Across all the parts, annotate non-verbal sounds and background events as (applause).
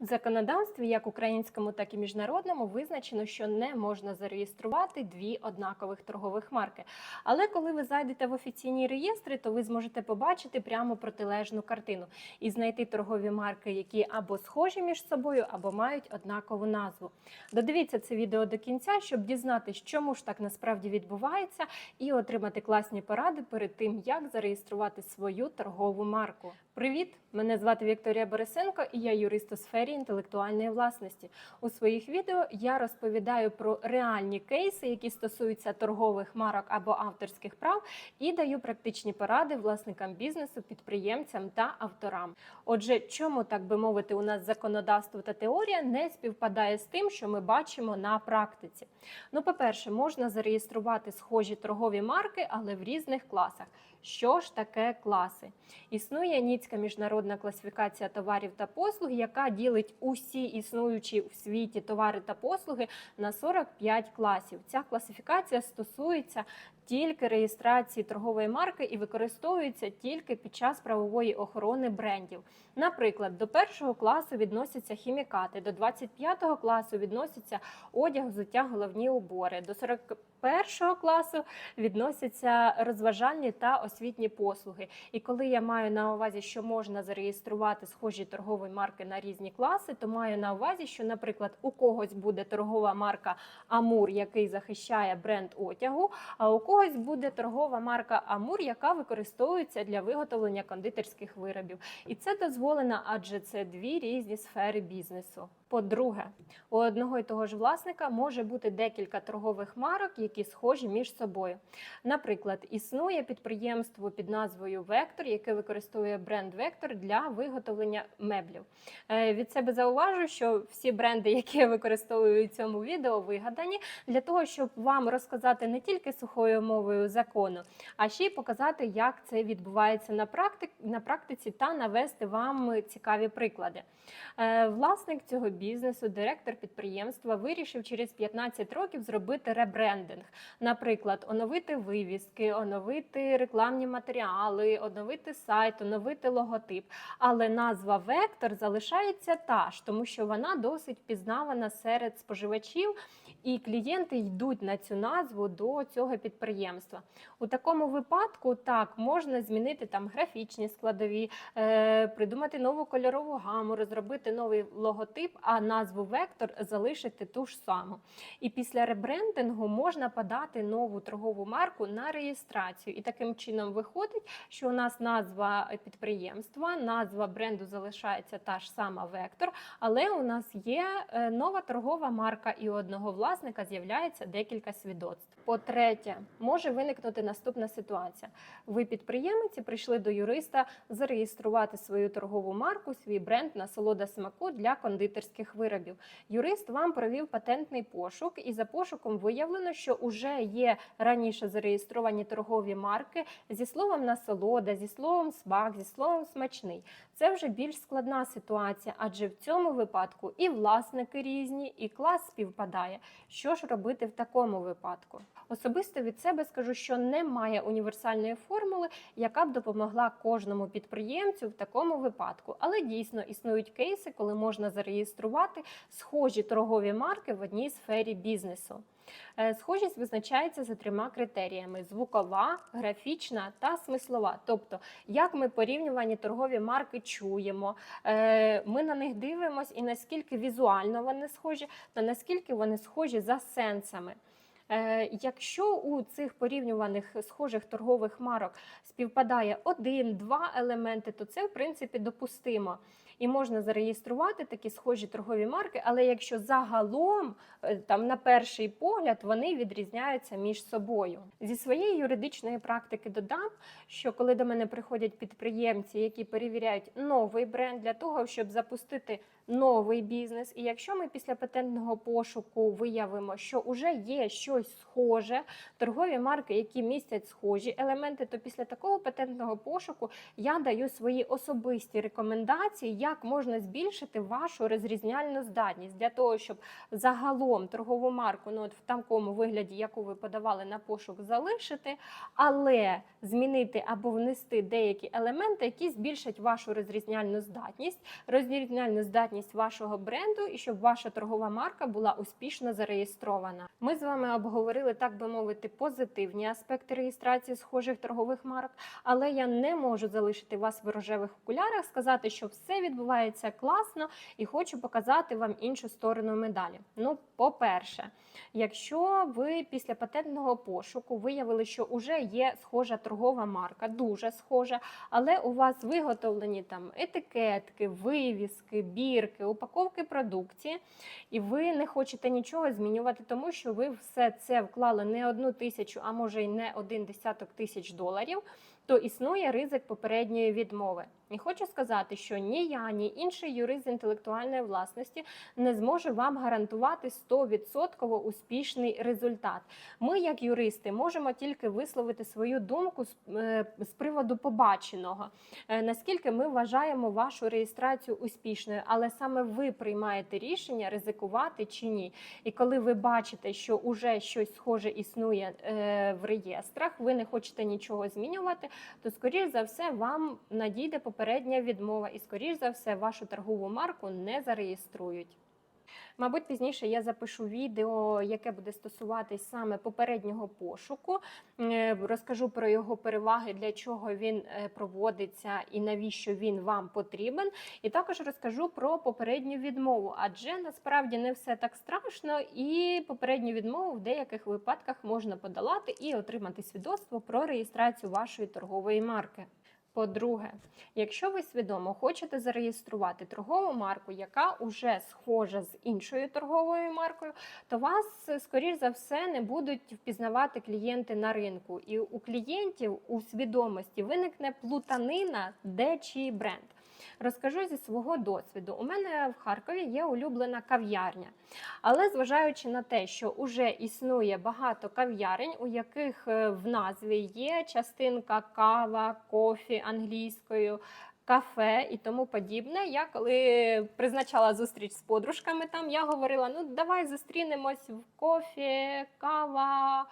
В законодавстві, як українському, так і міжнародному, визначено, що не можна зареєструвати дві однакових торгових марки. Але коли ви зайдете в офіційні реєстри, то ви зможете побачити прямо протилежну картину і знайти торгові марки, які або схожі між собою, або мають однакову назву. Додивіться це відео до кінця, щоб дізнатися, чому ж так насправді відбувається, і отримати класні поради перед тим, як зареєструвати свою торгову марку. Привіт! Мене звати Вікторія Борисенко, і я юрист у сфері інтелектуальної власності. У своїх відео я розповідаю про реальні кейси, які стосуються торгових марок або авторських прав, і даю практичні поради власникам бізнесу, підприємцям та авторам. Отже, чому так би мовити, у нас законодавство та теорія не співпадає з тим, що ми бачимо на практиці. Ну, по-перше, можна зареєструвати схожі торгові марки, але в різних класах. Що ж таке класи? Існує ніцька міжнародна класифікація товарів та послуг, яка ділить усі існуючі в світі товари та послуги на 45 класів. Ця класифікація стосується тільки реєстрації торгової марки і використовується тільки під час правової охорони брендів. Наприклад, до першого класу відносяться хімікати, до 25-го класу відносяться одяг, взуття, головні убори, до 41-го класу відносяться розважальні та освітні послуги. І коли я маю на увазі, що можна зареєструвати схожі торгові марки на різні класи, то маю на увазі, що, наприклад, у когось буде торгова марка Амур, який захищає бренд одягу, а у когось буде торгова марка Амур, яка використовується для виготовлення кондитерських виробів. І це дозволено, адже це дві різні сфери бізнесу. По-друге, у одного і того ж власника може бути декілька торгових марок, які схожі між собою. Наприклад, існує підприємство під назвою Вектор, яке використовує бренд Вектор для виготовлення меблів. Е, Від себе зауважу, що всі бренди, які я (laughs) використовую у цьому відео, вигадані для того, щоб вам розказати не тільки сухою мовою закону, а ще й показати, як це відбувається на практик на практиці та навести вам цікаві приклади. Е, Власник цього бізнесу, директор підприємства, вирішив через 15 років зробити ребрендинг. Наприклад, оновити вивіски, оновити рекламні матеріали, оновити сайт, оновити логотип. Але назва Вектор залишається та ж, тому що вона досить пізнавана серед споживачів, і клієнти йдуть на цю назву до цього підприємства. У такому випадку так можна змінити там графічні складові, е, придумати нову кольорову гаму, розробити новий логотип, а назву Вектор залишити ту ж саму. І після ребрендингу можна подати нову торгову марку на реєстрацію. І таким чином виходить, що у нас назва підприємства, назва бренду залишається та ж сама Вектор, але у нас є е, нова торгова марка, і у одного власника з'являється декілька свідоцтв. По-третє, може виникнути наступна ситуація. Ви підприємець і прийшли до юриста зареєструвати свою торгову марку, свій бренд насолода смаку для кондитерських виробів. Юрист вам провів патентний пошук, і за пошуком виявлено, що вже є раніше зареєстровані торгові марки зі словом насолода, зі словом смак, зі словом смачний. Це вже більш складна ситуація, адже в цьому випадку і власники різні, і клас співпадає. Що ж робити в такому випадку? Особисто від себе скажу, що немає універсальної формули, яка б допомогла кожному підприємцю в такому випадку. Але дійсно існують кейси, коли можна зареєструвати схожі торгові марки в одній сфері бізнесу. Е, Схожість визначається за трьома критеріями: звукова, графічна та смислова. Тобто, як ми порівнювані торгові марки чуємо, е, ми на них дивимося і наскільки візуально вони схожі, та наскільки вони схожі за сенсами. Е, Якщо у цих порівнюваних схожих торгових марок співпадає один-два елементи, то це в принципі допустимо. І можна зареєструвати такі схожі торгові марки, але якщо загалом е, там на перший погляд вони відрізняються між собою. Зі своєї юридичної практики додам, що коли до мене приходять підприємці, які перевіряють новий бренд для того, щоб запустити новий бізнес, і якщо ми після патентного пошуку виявимо, що вже є щось схоже, торгові марки, які містять схожі елементи, то після такого патентного пошуку я даю свої особисті рекомендації, як можна збільшити вашу розрізняльну здатність для того, щоб загалом торгову марку, ну от в такому вигляді, яку ви подавали на пошук, залишити, але змінити або внести деякі елементи, які збільшать вашу розрізняльну здатність, розрізняльну здатність вашого бренду, і щоб ваша торгова марка була успішно зареєстрована. Ми з вами обговорили, так би мовити, позитивні аспекти реєстрації схожих торгових марок, але я не можу залишити вас в рожевих окулярах, сказати, що все відбувається класно, і хочу показати вам іншу сторону медалі. Ну, по-перше, якщо ви після патентного пошуку виявили, що вже є схожа торгова марка, дуже схожа, але у вас виготовлені там етикетки, вивіски, бірки, упаковки продукції, і ви не хочете нічого змінювати, тому що ви все це вклали не одну тисячу, а може й не один десяток тисяч доларів. То існує ризик попередньої відмови. І хочу сказати, що ні я, ні інший юрист з інтелектуальної власності не зможе вам гарантувати 100% успішний результат. Ми, як юристи, можемо тільки висловити свою думку з, е, приводу побаченого, Е, наскільки ми вважаємо вашу реєстрацію успішною, але саме ви приймаєте рішення ризикувати чи ні. І коли ви бачите, що уже щось схоже існує е, в реєстрах, ви не хочете нічого змінювати, то скоріш за все вам надійде попередня відмова, і скоріш за все вашу торгову марку не зареєструють. Мабуть, пізніше я запишу відео, яке буде стосуватись саме попереднього пошуку. Е, Розкажу про його переваги, для чого він е, проводиться і навіщо він вам потрібен. І також розкажу про попередню відмову, адже насправді не все так страшно, і попередню відмову в деяких випадках можна подолати і отримати свідоцтво про реєстрацію вашої торгової марки. По-друге, якщо ви свідомо хочете зареєструвати торгову марку, яка уже схожа з іншою торговою маркою, то вас, скоріш за все, не будуть впізнавати клієнти на ринку. І у клієнтів у свідомості виникне плутанина, де чий бренд. Розкажу зі свого досвіду. У мене в Харкові є улюблена кав'ярня. Але зважаючи на те, що вже існує багато кав'ярень, у яких е, в назві є частинка кава, кофі англійською. Кафе і тому подібне. Я коли призначала зустріч з подружками, там я говорила: ну давай зустрінемось в кофі, кава,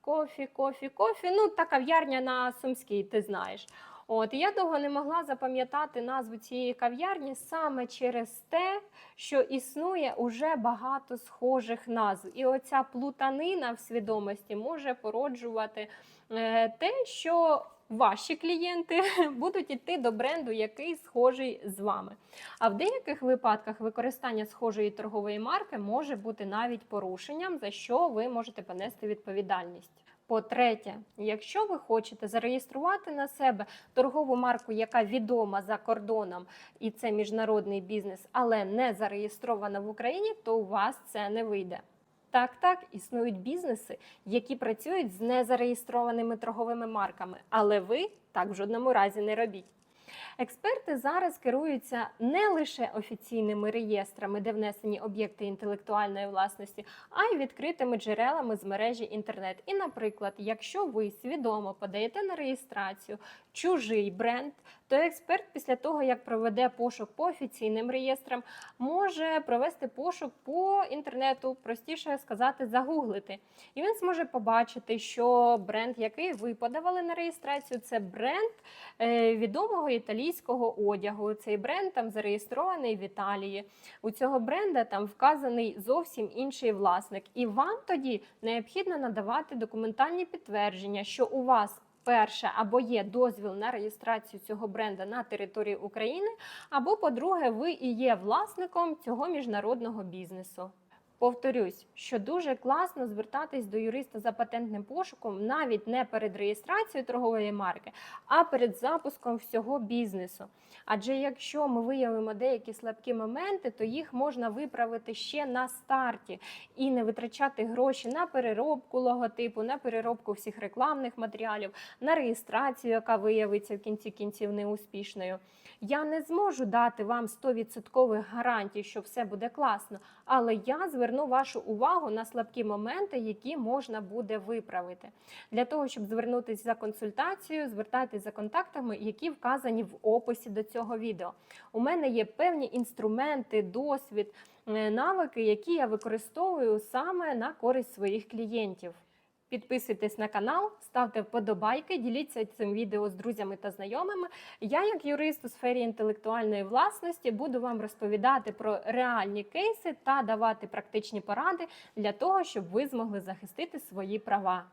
кофі, кофі, кофі. Ну, та кав'ярня на Сумській, ти знаєш. От я довго не могла запам'ятати назву цієї кав'ярні саме через те, що існує уже багато схожих назв. І оця плутанина в свідомості може породжувати е, те, що ваші клієнти (laughs) будуть йти до бренду, який схожий з вами. А в деяких випадках використання схожої торгової марки може бути навіть порушенням, за що ви можете понести відповідальність. По-третє, якщо ви хочете зареєструвати на себе торгову марку, яка відома за кордоном, і це міжнародний бізнес, але не зареєстрована в Україні, то у вас це не вийде. Так, так, існують бізнеси, які працюють з незареєстрованими торговими марками, але ви так в жодному разі не робіть. Експерти зараз керуються не лише офіційними реєстрами, де внесені об'єкти інтелектуальної власності, а й відкритими джерелами з мережі інтернет. І, наприклад, якщо ви свідомо подаєте на реєстрацію чужий бренд, то експерт після того, як проведе пошук по офіційним реєстрам, може провести пошук по інтернету, простіше сказати, загуглити. І він зможе побачити, що бренд, який ви подавали на реєстрацію, це бренд е, відомого італійського одягу. Цей бренд там зареєстрований в Італії. У цього бренда там вказаний зовсім інший власник. І вам тоді необхідно надавати документальні підтвердження, що у вас. Перше, або є дозвіл на реєстрацію цього бренда на території України, або, по-друге, ви і є власником цього міжнародного бізнесу. Повторюсь, що дуже класно звертатись до юриста за патентним пошуком навіть не перед реєстрацією торгової марки, а перед запуском всього бізнесу. Адже якщо ми виявимо деякі слабкі моменти, то їх можна виправити ще на старті і не витрачати гроші на переробку логотипу, на переробку всіх рекламних матеріалів, на реєстрацію, яка виявиться в кінці кінців неуспішною. Я не зможу дати вам 100% гарантій, що все буде класно, але я звертаюся зверну вашу увагу на слабкі моменти, які можна буде виправити. Для того, щоб звернутися за консультацією, звертайтеся за контактами, які вказані в описі до цього відео. У мене є певні інструменти, досвід, е, навики, які я використовую саме на користь своїх клієнтів. Підписуйтесь на канал, ставте вподобайки, діліться цим відео з друзями та знайомими. Я, як юрист у сфері інтелектуальної власності, буду вам розповідати про реальні кейси та давати практичні поради для того, щоб ви змогли захистити свої права.